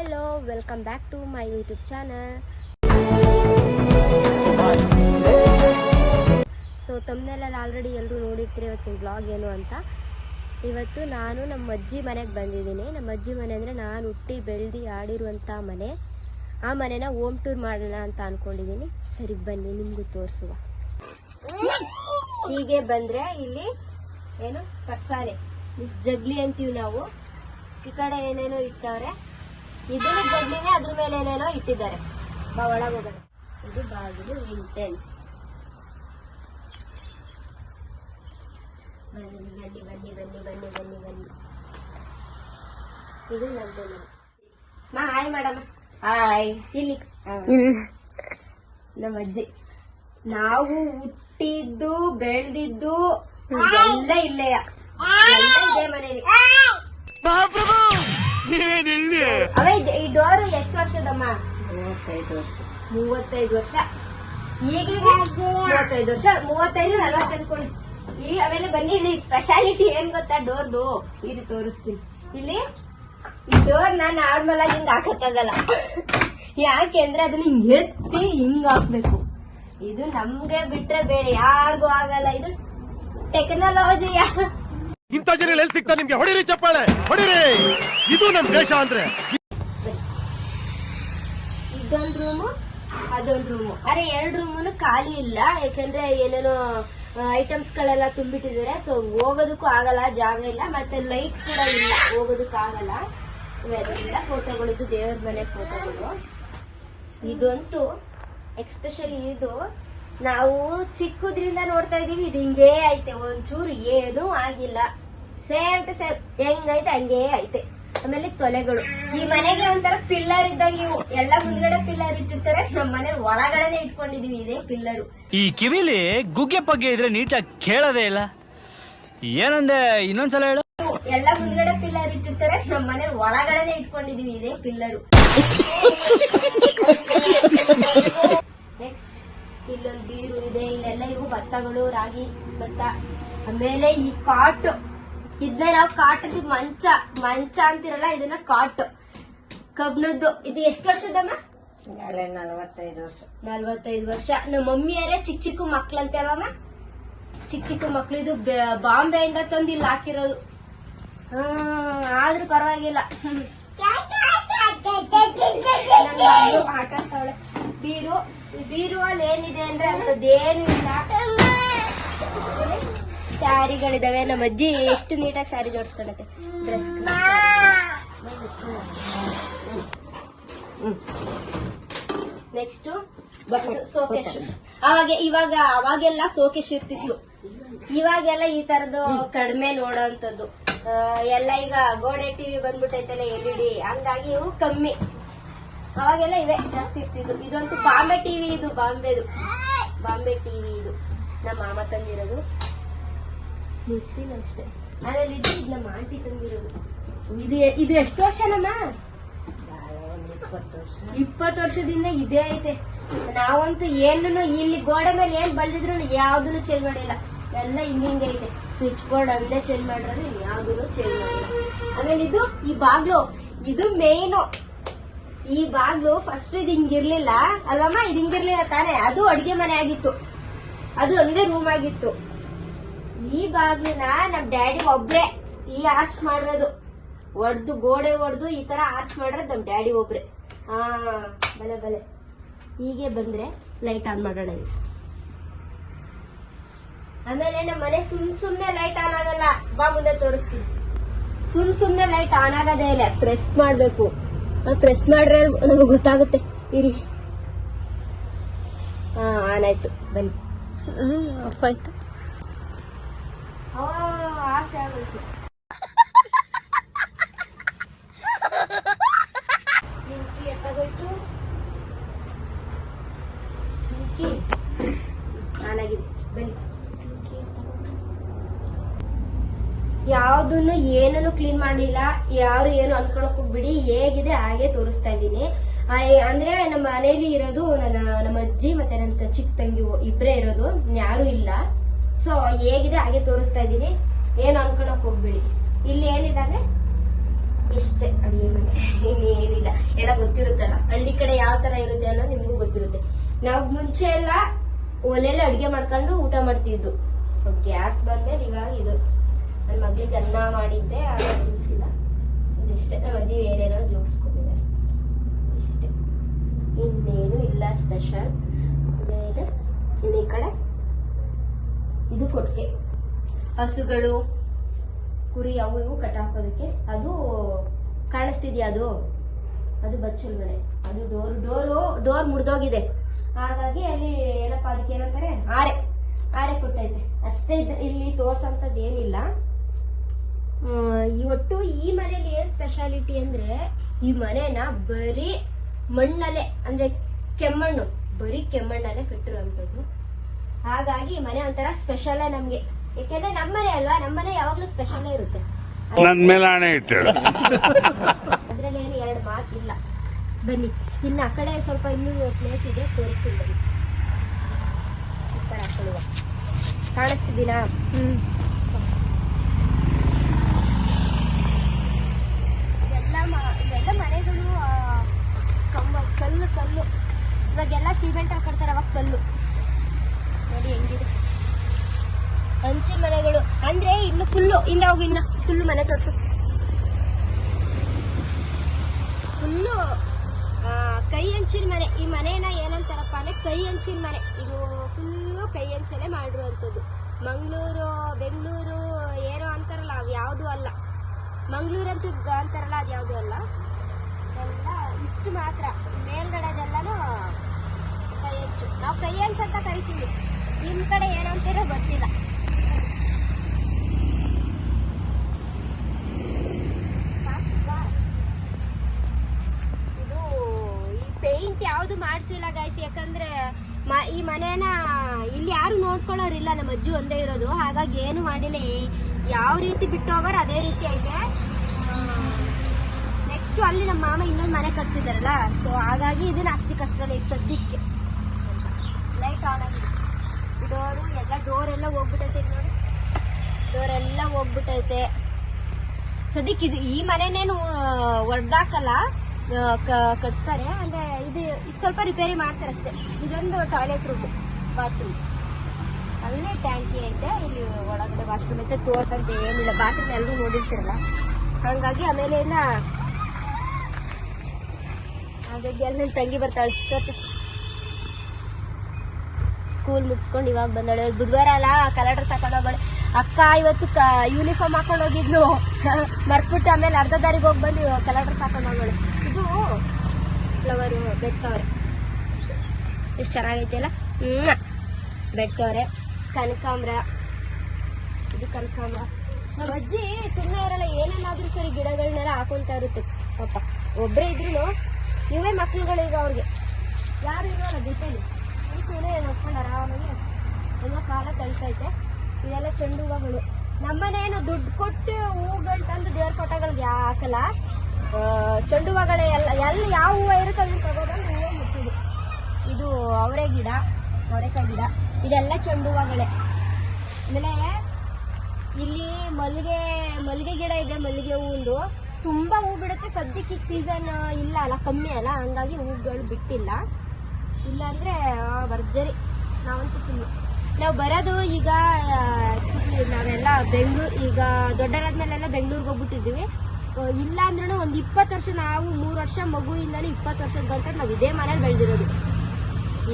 Hello welcome back to my YouTube channel so ತಮ್ಮನೆಲ್ಲ already ಎಲ್ಲರೂ ನೋಡಿರ್ತೀರಿ ಇವತ್ತಿನ ಬ್ಲಾಗ್ ಏನು ಅಂತ. ಇವತ್ತು ನಾನು ನಮ್ಮ ಅಜ್ಜಿ ಮನೆಗೆ ಬಂದಿದ್ದೀನಿ. ನಮ್ಮ ಅಜ್ಜಿ ಮನೆ ಅಂದರೆ ನಾನು ಹುಟ್ಟಿ ಬೆಳೆದು ಆಡಿರುವಂಥ ಮನೆ. ಆ ಮನೆನ ಹೋಮ್ ಟೂರ್ ಮಾಡೋಣ ಅಂತ ಅಂದ್ಕೊಂಡಿದ್ದೀನಿ ಸರಿ, ಬನ್ನಿ, ನಿಮಗೂ ತೋರಿಸುವ. ಹೀಗೆ ಬಂದರೆ ಇಲ್ಲಿ ಏನು ಪರ್ಸಾಲೆ ಜಗ್ಲಿ ಅಂತೀವಿ ನಾವು. ಈ ಕಡೆ ಏನೇನೋ ಇಟ್ಟವ್ರೆ ಇದನ್ನು ಜಗ್ಲಿನೇ ಅದ್ರ ಮೇಲೆ ಏನೇನೋ ಇಟ್ಟಿದ್ದಾರೆ. ಬಾ ಒಳಗೆ ಹೋಗೋಣ. ಇದು ಬಾಗಿಲು ಇಂಟೆನ್ಸ್ ಬನ್ನಿ ಬನ್ನಿ ಬನ್ನಿ ಬನ್ನಿ ಬನ್ನಿ ಬನ್ನಿ ಬನ್ನಿ. ಇದು ನಂದು ಮನೆ. ಮಾ ಹಾಯ್ ಮಾಡಮ್ಮ ಹಾಯ್. ಇಲ್ಲಿ. ನಮ್ಮ ಅಜ್ಜಿ. ನಾವು ಹುಟ್ಟಿದ್ದು ಬೆಳೆದಿದ್ದು ಎಲ್ಲ ಇಲ್ಲೇಯ? ಎಲ್ಲ ಇದೇ ಮನೇಲಿ. ಅವ ಇದ್- ಈ ಡೋರ್ ಎಷ್ಟು ವರ್ಷದಮ್ಮ? ಮೂವತ್ತೈದು ವರ್ಷ. ಮೂವತ್ತೈದು ವರ್ಷ. ಈಗಲೇ ಮೂವತ್ತೈದು ವರ್ಷ ಮೂವತ್ತೈದು ನಲ್ವತ್ತು ಅನ್ಕೊಳ್ಳಿ. ಈ ಆಮೇಲೆ ಬನ್ನಿ ಇಲ್ಲಿ ಸ್ಪೆಷಾಲಿಟಿ ಏನ್ ಗೊತ್ತಾ ಡೋರ್ದು? ಇಲ್ಲಿ ತೋರಿಸ್ತೀನಿ. ಇಲ್ಲಿ ಈ ಡೋರ್ ನಾ ನಾರ್ಮಲ್ ಆಗಿ ಹಿಂಗ್ ಹಾಕಕ್ಕಾಗಲ್ಲ. ಯಾಕೆ ಅಂದ್ರೆ ಅದನ್ನ ಹಿಂಗ್ ಎತ್ತಿ ಹಿಂಗ್ ಹಾಕ್ಬೇಕು. ಇದು ನಮ್ಗೆ ಬಿಟ್ರೆ ಬೇರೆ ಯಾರಿಗೂ ಆಗಲ್ಲ. ಇದು ಟೆಕ್ನಾಲಜಿಯ ಇಂಥ ಜನ ಎಲ್ಲಿ ಸಿಗ್ತಾರೆ ನಿಮ್ಗೆ? ಹೊಡಿರಿ ಚಪ್ಪಾಳೆ, ಹೊಡಿರಿ. ಇದು ನಮ್ ದೇಶ ಅಂದ್ರೆ. ಇದೊಂದು ರೂಮು ಅದೊಂದು ರೂಮು ಅರೆ, ಎರಡು ರೂಮು ಖಾಲಿ ಇಲ್ಲ. ಯಾಕಂದ್ರೆ ಏನೇನೋ ಐಟಮ್ಸ್ ಗಳೆಲ್ಲ ತುಂಬಿಟ್ಟಿದ್ದಾರೆ. ಸೊ ಹೋಗೋದಕ್ಕೂ ಆಗಲ್ಲ, ಜಾಗ ಇಲ್ಲ. ಮತ್ತೆ ಲೈಟ್ ಕೂಡ ಇಲ್ಲ. ಹೋಗೋದಕ್ಕೂ ಆಗಲ್ಲ. ಇವೆಲ್ಲ ಫೋಟೋಗಳು ಇದು ದೇವ್ರ ಮನೆ ಫೋಟೋಗಳು ಇದಂತೂ ಎಕ್ಸ್ಪೆಷಲಿ ಇದು ನಾವು ಚಿಕ್ಕದ್ರಿಂದ ನೋಡ್ತಾ ಇದೀವಿ ಇದು ಹಿಂಗೇ ಐತೆ ಒಂಚೂರು ಏನೂ ಆಗಿಲ್ಲ. ಸೇಮ್ ಟು ಸೇಮ್ ಹೆಂಗೈತೆ ಹಂಗೇ ಐತೆ. ಆಮೇಲೆ ತೊಲೆಗಳು. ಈ ಮನೆಗೆ ಒಂಥರ ಪಿಲ್ಲರ್ ಇದ್ದಂಗೆ ಇವು. ಎಲ್ಲ ಮುಂದ್ಗಡೆ ಪಿಲ್ಲರ್ ಇಟ್ಟಿರ್ತಾರೆ ನಮ್ಮ ಮನೆ ಒಳಗಡೆ ಇಟ್ಕೊಂಡಿದೀವಿ ಇದೇ ಪಿಲ್ಲರು ಈ ಕಿವಿಲಿ ಗುಗ್ಗೆ ಪಗ್ಗೆ ಇದ್ರೆ ನೀಟಾಗಿ ಕೇಳೋದೇ ಇಲ್ಲ. ಏನಂದೆ ಇನ್ನೊಂದ್ಸಲ ಹೇಳು. ಎಲ್ಲ ಮುಂದ್ಗಡೆ ಪಿಲ್ಲರ್ ಇಟ್ಟಿರ್ತಾರೆ ನಮ್ಮ ಮನೆ ಒಳಗಡೆ ಇಟ್ಕೊಂಡಿದೀವಿ ಇದೇ ಪಿಲ್ಲರು ನೆಕ್ಸ್ಟ್ ಇಲ್ಲೊಂದು ಬೀರು ಇದೆ ಇಲ್ಲೆಲ್ಲ ಇವು ಭತ್ತಗಳು ರಾಗಿ ಭತ್ತ. ಆಮೇಲೆ ಈ ಕಾಟ್. ಇದನ್ನ ನಾವು ಕಾಟದ ಮಂಚ ಮಂಚ ಅಂತಿರಲ್ಲ ಇದನ್ನ ಕಾಟು. ಕಬ್ನದ್ದು. ಇದು ಎಷ್ಟು ವರ್ಷದಮ್ಮ ನಲವತ್ತೈದು ವರ್ಷ. ನಲ್ವತ್ತೈದು ವರ್ಷ. ನಮ್ಮ ಮಮ್ಮಿಯರೇ ಚಿಕ್ಕ ಚಿಕ್ಕ ಮಕ್ಳಂತೆ ಅಲ್ವಮ್ಮ ಚಿಕ್ಕ ಚಿಕ್ಕ ಮಕ್ಳು. ಇದು ಬಾಂಬೆಯಿಂದ ತಂದು ಇಲ್ಲಿ ಹಾಕಿರೋದು. ಹ್ಮ್ ಆದ್ರೂ ಪರವಾಗಿಲ್ಲ. ಬೀರು ಈ ಬೀರು ಅಲ್ಲಿ ಏನಿದೆ ಅಂದ್ರೆ ಅಂತದ್ದೇನು ಇಲ್ಲ. ಸ್ಯಾರಿಗಳಿದಾವೆ ನಮ್ಮ ಅಜ್ಜಿ ಎಷ್ಟು ನೀಟಾಗಿ ಸ್ಯಾರಿ ಜೋಡಿಸ್ಕೊಳತ್ತೆ ಡ್ರೆಸ್ ನೆಕ್ಸ್ಟ್ ಸೋಕೇಶ್ ಅವಾಗ ಇವಾಗ ಅವಾಗೆಲ್ಲ ಸೋಕೇಶ್ ಇರ್ತಿತ್ತು ಇವಾಗೆಲ್ಲ ಈ ತರದ್ದು ಕಡಿಮೆ ನೋಡೋಂಥದ್ದು. ಎಲ್ಲ ಈಗ ಗೋಡೆ ಟಿವಿ ಬಂದ್ಬಿಟ್ಟೈತಲ್ಲ ಎಲ್ ಇ ಡಿ. ಹಂಗಾಗಿ ಇವು ಕಮ್ಮಿ. ಅವಾಗೆಲ್ಲ ಇವೇ, ಜಾಸ್ತಿ ಇರ್ತಿದ್ದು. ಇದಂತೂ ಬಾಂಬೆ ಟಿವಿ ಇದು, ಬಾಂಬೆದು. ಬಾಂಬೆ ಟಿವಿ ಇದು. ನಮ್ಮ ಮಾಮ ತಂದಿರೋದು. ಮಿಕ್ಸಿನ ಅಷ್ಟೇ ಆಮೇಲೆ ಇದು ಇದು ನಮ್ಮ ಆಂಟಿ ತಂದಿರೋದು. ಇದು ಇದು ಎಷ್ಟು ವರ್ಷ ನಮ್ಮ ಇಪ್ಪತ್ತು ವರ್ಷ ಇಪ್ಪತ್ತು ವರ್ಷದಿಂದ ಇದೇ ಐತೆ. ನಾವಂತೂ ಏನು ಇಲ್ಲಿ ಗೋಡೆ ಮೇಲೆ ಏನ್ ಬಳದಿದ್ರು ಯಾವ್ದನ್ನು ಚೇಂಜ್ ಮಾಡಿಲ್ಲ. ಎಲ್ಲ ಹಿಂಗಿಂಗ್ ಹಿಂಗೆ ಐತೆ. ಸ್ವಿಚ್ ಬೋರ್ಡ್ ಅಂದೇ ಚೇಂಜ್ ಮಾಡಿರೋದು ಯಾವ್ದನ್ನು ಚೇಂಜ್ ಮಾಡಿಲ್ಲ. ಆಮೇಲೆ ಇದು ಈ ಬಾಗ್ಲು, ಇದು ಮೇಯ್ನು ಈ ಬಾಗ್ಲು ಫಸ್ಟ್ ಇದು ಹಿಂಗಿರ್ಲಿಲ್ಲ ಅಲ್ವಮ್ಮ? ಇದು ಹಿಂಗಿರ್ಲಿಲ್ಲ ತಾನೆ? ಅದು ಅಡಿಗೆ ಮನೆ ಆಗಿತ್ತು. ಅದು ಒಂದೇ ರೂಮ್ ಆಗಿತ್ತು. ಈ ಬಾಗ್ಲನ್ನ ನಮ್ ಡ್ಯಾಡಿ ಒಬ್ರೆ ಈ ಆರ್ಚ್ ಮಾಡಿರೋದು. ಒಡ್ದು, ಗೋಡೆ ಒಡ್ದು ಈ ತರ ಆರ್ಚ್ ಮಾಡಿರೋದು ನಮ್ ಡ್ಯಾಡಿ ಒಬ್ರೆ. ಹಾ, ಬಲೆ ಬಲೆ. ಹೀಗೆ ಬಂದ್ರೆ ಲೈಟ್ ಆನ್ ಮಾಡೋಣ. ಆಮೇಲೆ ನಮ್ಮ ಮನೆ ಸುಮ್ ಸುಮ್ನೆ ಲೈಟ್ ಆನ್ ಆಗಲ್ಲ. ಬಾ, ಮುಂದೆ ತೋರಿಸ್ತೀನಿ. ಸುಮ್ ಸುಮ್ನೆ ಲೈಟ್ ಆನ್ ಆಗೋದೇ ಇಲ್ಲ. ಪ್ರೆಸ್ ಮಾಡ್ಬೇಕು. ಪ್ರೆಸ್ ಮಾಡ್ರೆ ನಮಗೆ ಗೊತ್ತಾಗುತ್ತೆ. ಇರಿ. ಹಾ ಆನ್ ಆಯ್ತು. ಬನ್ನಿ. ಬನ್ನಿ. ಯಾವ್ದನ್ನು ಏನನ್ನು ಕ್ಲೀನ್ ಮಾಡಿಲ್ಲ ಯಾರು ಏನು ಅನ್ಕೊಳಕ್ ಹೋಗ್ಬಿಡಿ ಹೇಗಿದೆ, ಹಾಗೆ ತೋರಿಸ್ತಾ ಇದ್ದೀನಿ. ಅಂದ್ರೆ ನಮ್ಮ ಮನೇಲಿ ಇರೋದು ನನ್ನ, ನಮ್ಮ ಅಜ್ಜಿ ಮತ್ತೆ ನನ್ನ ಚಿಕ್ಕ ತಂಗಿ ಇಬ್ಬರೇ ಇರೋದು, ಯಾರು ಇಲ್ಲ. ಸೊ ಹೇಗಿದೆ, ಹಾಗೆ ತೋರಿಸ್ತಾ ಇದ್ದೀನಿ. ಏನು ಅನ್ಕೊಳಕ್ ಹೋಗ್ಬಿಡಿ. ಇಲ್ಲಿ ಏನಿದೆ ಅಂದ್ರೆ ಇಷ್ಟೇ, ಅಡಿಗೆ ಮನೆ. ಇನ್ನೇನಿಲ್ಲ ಎಲ್ಲ ಗೊತ್ತಿರುತ್ತಲ್ಲ, ಹಳ್ಳಿ ಕಡೆ ಯಾವ ತರ ಇರುತ್ತೆ ಅನ್ನೋದು ನಿಮ್ಗೂ ಗೊತ್ತಿರುತ್ತೆ. ನಾವು ಮುಂಚೆ ಎಲ್ಲ ಒಲೆಯಲ್ಲಿ ಅಡಿಗೆ ಮಾಡ್ಕೊಂಡು ಊಟ ಮಾಡ್ತಿದ್ದು. ಸೊ ಗ್ಯಾಸ್ ಬಂದ್ಮೇಲೆ ಇವಾಗ ಇದು. ನನ್ನ ಮಗ್ಳಿಗೆ ಅನ್ನ ಮಾಡಿದ್ದೆ, ಆಗ ತಿನ್ಸಿಲ್ಲ. ಇದಿಷ್ಟೇ. ನಮ್ಮ ಅಜ್ಜಿ ಏನೇನೋ ಜೋಡಿಸ್ಕೊಂಡಿದ್ದಾರೆ. ಇಷ್ಟೇ. ಇನ್ನೇನು ಇಲ್ಲ ಸ್ಪೆಷಲ್ ಆಮೇಲೆ ಇನ್ನು ಈ ಕಡೆ ಇದು ಕೊಟ್ಟಿಗೆ. ಹಸುಗಳು, ಕುರಿ, ಅವು ಇವು ಕಟ್ ಹಾಕೋದಕ್ಕೆ. ಅದು ಕಾಣಿಸ್ತಿದ್ಯಾ ಅದು? ಅದು ಬಚ್ಚಲ್ ಮನೆ. ಅದು ಡೋರ್, ಡೋರು, ಡೋರ್ ಮುಡ್ದೋಗಿದೆ ಹಾಗಾಗಿ ಅಲ್ಲಿ ಏನಪ್ಪ ಅದಕ್ಕೆ ಏನಂತಾರೆ? ಆರೆ ಆರೆ ಕೊಟ್ಟೈತೆ. ಅಷ್ಟೇ ಇಲ್ಲಿ ತೋರ್ಸಂಥದ್ದು ಏನಿಲ್ಲ. ಒಟ್ಟು ಈ ಮನೇಲಿ ಏನ್ ಸ್ಪೆಷಾಲಿಟಿ ಅಂದ್ರೆ ಈ ಮನೆನ ಬರೀ ಮಣ್ಣಲ್ಲೇ ಅಂದ್ರೆ ಕೆಮ್ಮಣ್ಣು ಬರೀ ಕೆಮ್ಮಣ್ಣಲ್ಲೇ ಕಟ್ಟಿರುವಂತದ್ದು ಹಾಗಾಗಿ ಈ ಮನೆ ಒಂಥರ ಸ್ಪೆಷಲ್ ನಮ್ಗೆ. ಯಾಕೆಂದ್ರೆ ನಮ್ಮನೆ ಅಲ್ವಾ? ನಮ್ಮನೆ ಯಾವಾಗ್ಲೂ ಸ್ಪೆಷಲ್ ಇರುತ್ತೆ. ನನ್ ಮೇಲೆ ಆಣೆ ಇಟ್ಟಳು ಅದ್ರಲ್ಲಿ ಏನು ಎರಡು ಮಾತಿಲ್ಲ ಬನ್ನಿ ಇನ್ನು ಆ ಕಡೆ ಸ್ವಲ್ಪ ಇನ್ನೂ ಪ್ಲೇಸ್ ಇದೆ ತೋರಿಸ್ತೀನಿ ಬನ್ನಿ. ಕಾಣಿಸ್ತಿದ್ದೀನಾ? ಹ್ಮ್ ಇವೆಲ್ಲ ಇವೆಲ್ಲ ಮನೆಗಳು ಕಂಬ, ಕಲ್ಲು ಕಲ್ಲು. ಇವಾಗೆಲ್ಲ ಸಿಮೆಂಟ್ ಹಾಕೊಡ್ತಾರೆ, ಅವಾಗ ಕಲ್ಲು. ನೋಡಿ ಹೆಂಗಿದೆ. ಹಂಚಿನ ಮನೆಗಳು. ಅಂದ್ರೆ ಇನ್ನು ಫುಲ್ಲು ಇಂದ ಹೋಗಿ, ಇನ್ನ ಫುಲ್ಲು ಮನೆ ತೋರ್ಸು. ಫುಲ್ಲು ಕೈ ಹಂಚಿನ ಮನೆ. ಈ ಮನೆನ ಏನಂತಾರಪ್ಪ ಅಂದ್ರೆ ಕೈ ಹಂಚಿನ ಮನೆ. ಇದು ಫುಲ್ಲು ಕೈ ಹಂಚನೆ ಮಾಡಿರುವಂಥದ್ದು. ಮಂಗಳೂರು, ಬೆಂಗಳೂರು, ಏನೋ ಅಂತಾರಲ್ಲ, ಅವು ಯಾವುದು ಅಲ್ಲ. ಮಂಗಳೂರು ಹಂಚು ಅಂತಾರಲ್ಲ ಅದು ಯಾವುದು ಅಲ್ಲ ಎಲ್ಲ ಇಷ್ಟು ಮಾತ್ರ ಮೇಲ್ಗಡೆದೆಲ್ಲನೂ ಕೈ ಹಂಚು ಅಂತ ಕರಿತೀವಿ. ನಿಮ್ಮ ಕಡೆ ಏನಂತೀರೋ ಗೊತ್ತಿಲ್ಲ. ಇದು ಈ ಪೇಂಟ್ ಯಾವುದು ಮಾಡಿಸಿಲ್ಲ ಗಾಯ್ಸ್ ಯಾಕಂದ್ರೆ ಈ ಮನೇನ ಇಲ್ಲಿ ಯಾರು ನೋಡ್ಕೊಳ್ಳೋರಿಲ್ಲ, ನಮ್ಮ ಅಜ್ಜು ಒಂದೇ ಇರೋದು. ಹಾಗಾಗಿ ಏನು ಮಾಡಿಲ್ಲ. ಯಾವ ರೀತಿ ಬಿಟ್ಟು ಹೋಗೋರು ಅದೇ ರೀತಿ ಐತೆ. ನೆಕ್ಸ್ಟ್ ಅಲ್ಲಿ ನಮ್ಮ ಮಾಮ ಇನ್ನೊಂದು ಮನೆ ಕಟ್ತಿದಾರಲ್ಲ ಸೊ ಹಾಗಾಗಿ ಇದನ್ನ ಅಷ್ಟಕ್ಕಷ್ಟರಲ್ಲಿ ಈಗ ಸದ್ಯಕ್ಕೆ ಆಗಿದೆ ಡೋರು ಎಲ್ಲ ಡೋರ್ ಎಲ್ಲ ಹೋಗ್ಬಿಟ್ಟೈತೆ ನೋಡಿ. ಡೋರ್ ಎಲ್ಲ ಹೋಗ್ಬಿಟ್ಟೈತೆ. ಸದ್ಯಕ್ಕೆ ಇದು ಈ ಮನೆನೇನು ಒಡ್ದಾಕಲ್ಲ ಕಟ್ತಾರೆ. ಅಂದ್ರೆ ಇದು ಇದು ಸ್ವಲ್ಪ ರಿಪೇರಿ ಮಾಡ್ತಾರೆ ಅಷ್ಟೇ. ಇದೊಂದು ಟಾಯ್ಲೆಟ್ ರೂಮ್ ಬಾತ್ರೂಮ್ ಅಲ್ಲೇ ಟ್ಯಾಂಕಿ ಐತೆ ಇಲ್ಲಿ ಒಳಗಡೆ ವಾಶ್ರೂಮ್ ಐತೆ ತೋರ್ಸಂತ ಏನಿಲ್ಲ. ಬಾತ್ರೂಮ್ ಎಲ್ಲರೂ ನೋಡಿರ್ತಿರಲ್ಲ. ಹಂಗಾಗಿ ಆಮೇಲೆ ಹಾಗಾಗಿ ಅಲ್ಲಿ ನನ್ನ ತಂಗಿ ಬರ್ತಾಳೆ. ತೋರ್ಸು. ಸ್ಕೂಲ್ ಮುಗಿಸ್ಕೊಂಡು ಇವಾಗ ಬಂದಾಳೆ ಬುಧವಾರ ಅಲ್ಲ ಕಲರ್ ಡ್ರೆಸ್ ಹಾಕೊಂಡು ಅಕ್ಕ ಇವತ್ತು ಕ ಯೂನಿಫಾರ್ಮ್ ಹಾಕೊಂಡು ಹೋಗಿದ್ಲು. ಮರ್ತ್ಬಿಟ್ಟು ಆಮೇಲೆ ಅರ್ಧ ದಾರಿಗೆ ಹೋಗಿ ಬಂದು ಕಲರ್ ಡ್ರೆಸ್ ಇದು ಫ್ಲವರು ಬೆಡ್ ಎಷ್ಟು ಚೆನ್ನಾಗೈತೆ ಅಲ್ಲ? ಬೆಡ್ ಕವರೆ ಕನಕಾಂಬ್ರ. ಇದು ಕನಕಾಂಬ್ರ. ನಮ್ಮ ಅಜ್ಜಿ ಸುಮ್ಮನೆ ಇರಲ್ಲ, ಏನೇನಾದ್ರೂ ಸರಿ ಗಿಡಗಳನ್ನೆಲ್ಲ ಹಾಕೊಂತ ಇರುತ್ತೆ. ಪಾಪ. ಒಬ್ಬರೇ ಇದ್ರು ಮಕ್ಳುಗಳು ಈಗ ಅವ್ರಿಗೆ. ಯಾರು ಇರೋಲ್ಲ ಜೊತೆಲಿ? ಕಳಿತೈತೆ ಇದೆಲ್ಲ ಚೆಂಡು ಹೂವುಗಳು ನಮ್ಮನೇನು ದುಡ್ಡು ಕೊಟ್ಟು ಹೂಗಳು ತಂದು ದೇವ್ರ ಕೊಟ್ಟಗಳಿಗೆ ಹಾಕಲ್ಲ. ಚೆಂಡು ಹೂವುಗಳೇ ಎಲ್ಲ, ಎಲ್ಲಿ ಯಾವ ಹೂವು ಇರುತ್ತೆ ಅದನ್ನು ತಗೋಬಂದು ಹೂವು ಮುಟ್ಟಿದೆ ಇದು ಅವರೆ ಗಿಡ, ಅವರೆಕಾಯಿ ಗಿಡ. ಇದೆಲ್ಲ ಚೆಂಡು ಹೂವುಗಳೇ ಆಮೇಲೆ ಇಲ್ಲಿ ಮಲ್ಲಿಗೆ ಮಲ್ಲಿಗೆ ಗಿಡ ಇದೆ, ಮಲ್ಲಿಗೆ ಹೂವಿಂದು. ತುಂಬ ಹೂ ಬಿಡುತ್ತೆ. ಸದ್ಯಕ್ಕೆ ಸೀಸನ್ ಇಲ್ಲ ಅಲ್ಲ, ಕಮ್ಮಿ ಅಲ್ಲ. ಹಂಗಾಗಿ ಹೂಗಳು ಬಿಟ್ಟಿಲ್ಲ. ಇಲ್ಲಾಂದ್ರೆ ಅಂದರೆ ಭರ್ಜರಿ. ನಾವಂತೂ ಫುಲ್ಲು ನಾವು ಬರೋದು ಈಗ ನಾವೆಲ್ಲ ಬೆಂಗಳೂರು, ಈಗ ದೊಡ್ಡರಾದ್ಮೇಲೆಲ್ಲ ಬೆಂಗಳೂರಿಗೆ ಹೋಗ್ಬಿಟ್ಟಿದ್ವಿ ಇಲ್ಲ ಅಂದ್ರೂ ಒಂದು ಇಪ್ಪತ್ತು ವರ್ಷ ನಾವು ಮೂರು ವರ್ಷ ಮಗುವಿಂದಲೂ ಇಪ್ಪತ್ತು ವರ್ಷದ ಗಂಟೆ ನಾವು ಇದೇ ಮನೇಲಿ ಬೆಳೆದಿರೋದು.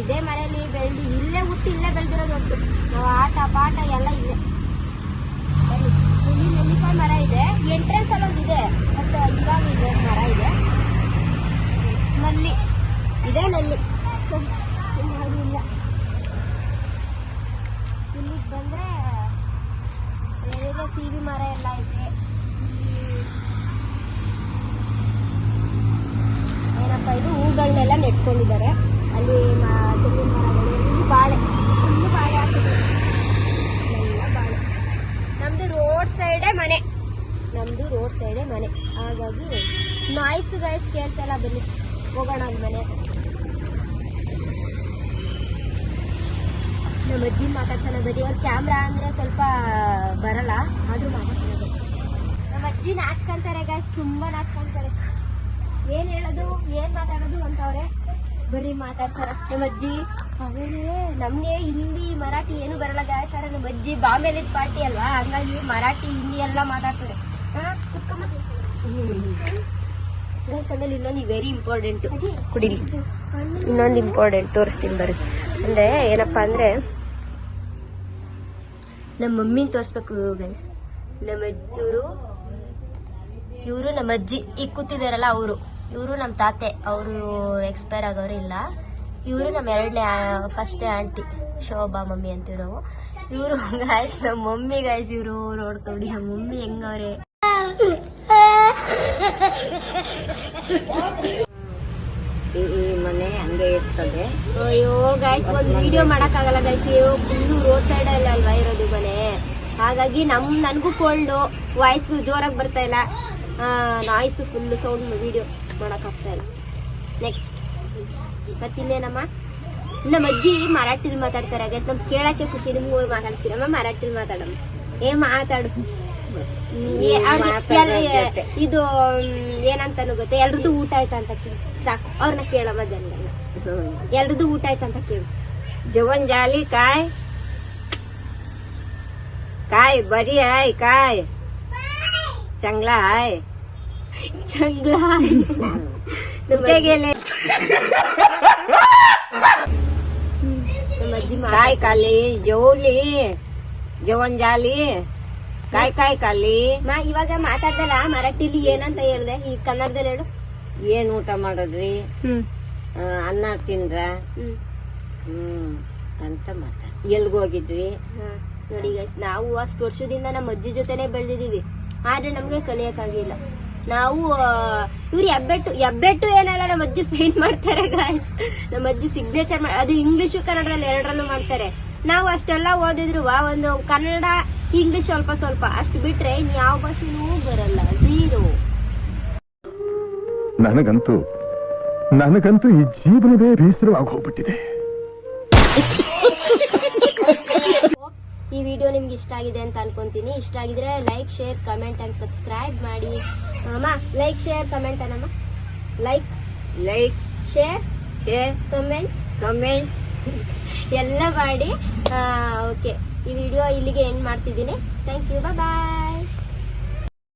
ಇದೇ ಮನೇಲಿ ಬೆಳೆದು ಇಲ್ಲೇ ಹುಟ್ಟಿ ಇಲ್ಲೇ ಬೆಳೆದಿರೋದು ಒಟ್ಟು. ನಾವು ಆಟ, ಪಾಠ ಎಲ್ಲ ಇದೆ. ಇಲ್ಲಿ ನೆಲ್ಲಿಕಾಯಿ ಮರ ಇದೆ. ಎಂಟ್ರೆನ್ಸ್ ಅಲ್ಲಿ ಒಂದು ಇದೆ ಬಟ್ ಇವಾಗ ಇದೆ ಮರ ಇದೆ. ನಲ್ಲಿ ಇದೆ ನಲ್ಲಿ ಯಾವ್ದು ಇಲ್ಲ ಇಲ್ಲಿಗೆ ಬಂದ್ರೆ ಏನೇನೋ ಸಿವಿ ಮರ ಎಲ್ಲ ಇದೆ. ಏನಪ್ಪ ಇದು ಹೂಗಳನ್ನೆಲ್ಲ ನೆಟ್ಕೊಂಡಿದ್ದಾರೆ. ಅಲ್ಲಿ ತೆಂಗಿನ ಮರಗಳು ಬಾಳೆ ಫುಲ್ಲು ಬಾಳೆ ಹಾಕಿದ್ದಾರೆ. ಬಾಳೆ. ನಮ್ದು ರೋಡ್ ಸೈಡೇ ಮನೆ. ನಮ್ಮದು ರೋಡ್ ಸೈಡೇ ಮನೆ. ಹಾಗಾಗಿ ನಾಯ್ಸ್ ಗಾಯ್ಸ್ ಕೇಳಿಸಲ್ಲ ಬನ್ನಿ. ಹೋಗೋಣ ಅಲ್ಲಿ ಮನೆ. ನಮ್ಮ ಅಜ್ಜಿ ಮಾತಾಡ್ಸೋಣ ಬರೀ ಅವ್ರ ಕ್ಯಾಮ್ರಾ ಅಂದ್ರೆ ಸ್ವಲ್ಪ ಬರಲ್ಲ, ಆದ್ರೂ ಮಾತಾಡ್ಸೋಣ. ನಮ್ಮ ಅಜ್ಜಿ ನಾಚ್ಕೊಂತಾರೆ ಗಾಯ್ಸ್ ತುಂಬಾ ನಾಚ್ಕೊಂತಾರೆ. ಏನ್ ಹೇಳೋದು, ಏನ್ ಮಾತಾಡೋದು ಅಂತವ್ರೆ? ಬರೀ ಮಾತಾಡ್ತಾರ ನಮ್ಮ ಅಜ್ಜಿ ಆಮೇಲೆ ನಮ್ಗೆ ಹಿಂದಿ, ಮರಾಠಿ ಏನು ಬರಲ್ಲ ಸರ್ ನಮ್ಮ ಅಜ್ಜಿ ಬಾಂಬೆಲಿದ್ ಪಾರ್ಟಿ ಅಲ್ವಾ? ಹಂಗಾಗಿ ಮರಾಠಿ, ಹಿಂದಿ ಎಲ್ಲ ಮಾತಾಡ್ತಾರೆ. ಇನ್ನೊಂದು ವೆರಿ ಇಂಪಾರ್ಟೆಂಟ್ ಕುಡಿಲಿ. ಇನ್ನೊಂದು ಇಂಪಾರ್ಟೆಂಟ್ ತೋರಿಸ್ತೀನಿ ಬರ್ರಿ. ಅಂದ್ರೆ ಏನಪ್ಪಾ ಅಂದ್ರೆ ನಮ್ಮ ಮಮ್ಮಿನ ತೋರಿಸ್ಬೇಕು ಗೈಸ್ ನಮ್ಮ ಇವರು ಇವರು ನಮ್ಮ ಅಜ್ಜಿ. ಈಗ ಕೂತಿದ್ದಾರಲ್ಲ ಅವರು. ಇವರು ನಮ್ಮ ತಾತೆ. ಅವರು ಎಕ್ಸ್ಪೈರ್ ಆಗೋರು ಇಲ್ಲ. ಇವರು ನಮ್ಮ ಎರಡನೇ ಫಸ್ಟ್ನೇ ಆಂಟಿ ಶೋಭಾ ಮಮ್ಮಿ ಅಂತೀವಿ ನಾವು. ಇವರು ಗಾಯ್ಸ್ ನಮ್ಮ ಮಮ್ಮಿ ಗಾಯ್ಸ್ ಇವರು ನೋಡ್ಕೊಬಿಡಿ ನಮ್ಮ ಮಮ್ಮಿ ಹೆಂಗವ್ರೆ? ಈ ಮನೆ ಹಂಗೆ ಇರ್ತದೆ. ಅಯ್ಯೋ ಗೈಸ್ ಒಂದು ವಿಡಿಯೋ ಮಾಡೋಕ್ಕಾಗಲ್ಲ ಗಾಯ್ಸ್ ಫುಲ್ಲು ರೋಡ್ ಸೈಡ್ ಅಲ್ವಾ ಇರೋದು ಮನೆ? ಹಾಗಾಗಿ ನಮ್ ನನಗೂ ಕೋಲ್ಡು ವಾಯ್ಸ್ ಜೋರಾಗಿ ಬರ್ತಾ ಇಲ್ಲ. ನಾಯ್ಸ್ ಫುಲ್ ಸೌಂಡ್ ವಿಡಿಯೋ ಮಾಡಕ್ಕಾಗ್ತಾ ಇಲ್ಲ. ನೆಕ್ಸ್ಟ್ ಮತ್ತಿನ್ನೇನಮ್ಮ? ನಮ್ಮ ಅಜ್ಜಿ ಮರಾಠಿಲಿ ಮಾತಾಡ್ತಾರೆ ಗೈಸ್ ನಮ್ಗೆ ಕೇಳಕ್ಕೆ ಖುಷಿ ನಿಮ್ಗೂ ಮಾತಾಡ್ತೀರಮ್ಮ? ಮರಾಠಿಲಿ ಮಾತಾಡಮ್ಮ. ಏ ಮಾತಾಡು. ಇದು ಏನಂತನೂ ಗೊತ್ತೆ? ಎಲ್ರದ್ದು ಊಟ ಆಯ್ತಾ ಅಂತ ಕೇಳಿ. ಸಾಕು. ಅವ್ರನ್ನ ಕೇಳಮ್ಮ ಜನಗಳನ್ನ ಎಲ್ರದ್ದು ಊಟ ಆಯ್ತಂತ ಕೇಳು जेवण झाली काय काय बरी आहे काय चांगला आहे ಚಂಗ್ಲ कुठे गेले ನಮ್ಮ ಅಜ್ಜಿ काय खाली जेवली जेवण झाली काय काय खाली ಮಾ ಇವಾಗ ಮಾತಾಡ್ದಲ್ಲ ಮರಾಠಿಲಿ ಏನಂತ ಹೇಳ್ದೆ ಈ ಕನ್ನಡದಲ್ಲಿ ಹೇಳು ಏನ್ ಊಟ ಮಾಡಿದ್ರಿ ಹ್ಮ್ ಆ, ಅನ್ನ ತಿಂದ್ರ? ಹ್ಮ್. ಹ್ಮ್ ಅಂತ ಮಾತಾಡ ಎಲ್ಗೋಗಿದ್ವಿ. ನೋಡಿ ಗೈಸ್ ನಾವು ಅಷ್ಟು ವರ್ಷದಿಂದ ನಮ್ಮ ಅಜ್ಜಿ ಜೊತೆನೆ ಬೆಳೆದಿದೀವಿ ಆದ್ರೆ ನಮ್ಗೆ ಕಲಿಯಕ್ಕಾಗಿಲ್ಲ. ನಾವು ಇವ್ರು ಎಬ್ಬೆಟ್ಟು ಎಬ್ಬೆಟ್ಟು ಏನಲ್ಲ ನಮ್ಮ ಅಜ್ಜಿ ಸೈನ್ ಮಾಡ್ತಾರೆ ಗಾಯ್ಸ್ ನಮ್ಮ ಅಜ್ಜಿ ಸಿಗ್ನೇಚರ್ ಅದು ಇಂಗ್ಲಿಷು ಕನ್ನಡದಲ್ಲಿ ಎರಡರಲ್ಲೂ ಮಾಡ್ತಾರೆ. ನಾವು ಅಷ್ಟೆಲ್ಲ ಓದಿದ್ರು ಒಂದು ಕನ್ನಡ ಇಂಗ್ಲಿಷ್ ಸ್ವಲ್ಪ ಸ್ವಲ್ಪ. ಅಷ್ಟು ಬಿಟ್ರೆ ಇನ್ ಯಾವ ಭಾಷೆನೂ ಬರಲ್ಲ. ಝೀರೋ ನನಗಂತೂ ನನಗಂತೂ ಈ ಜೀವನವೇ ಬೇಸರವಾಗಿ ಹೋಗ್ಬಿಟ್ಟಿದೆ. ಈ ವಿಡಿಯೋ ನಿಮ್ಗೆ ಇಷ್ಟ ಆಗಿದೆ ಅಂತ ಅನ್ಕೊಂತೀನಿ. ಇಷ್ಟ ಆಗಿದ್ರೆ like share comment and subscribe ಮಾಡಿ. ಅಮ್ಮ like share comment ಅನ್ನಮ್ಮ? Like like share share comment comment ಎಲ್ಲ ಮಾಡಿ. ಓಕೆ ಈ ವಿಡಿಯೋ ಇಲ್ಲಿಗೆ ಎಂಡ್ ಮಾಡ್ತಿದ್ದೀನಿ. Thank you bye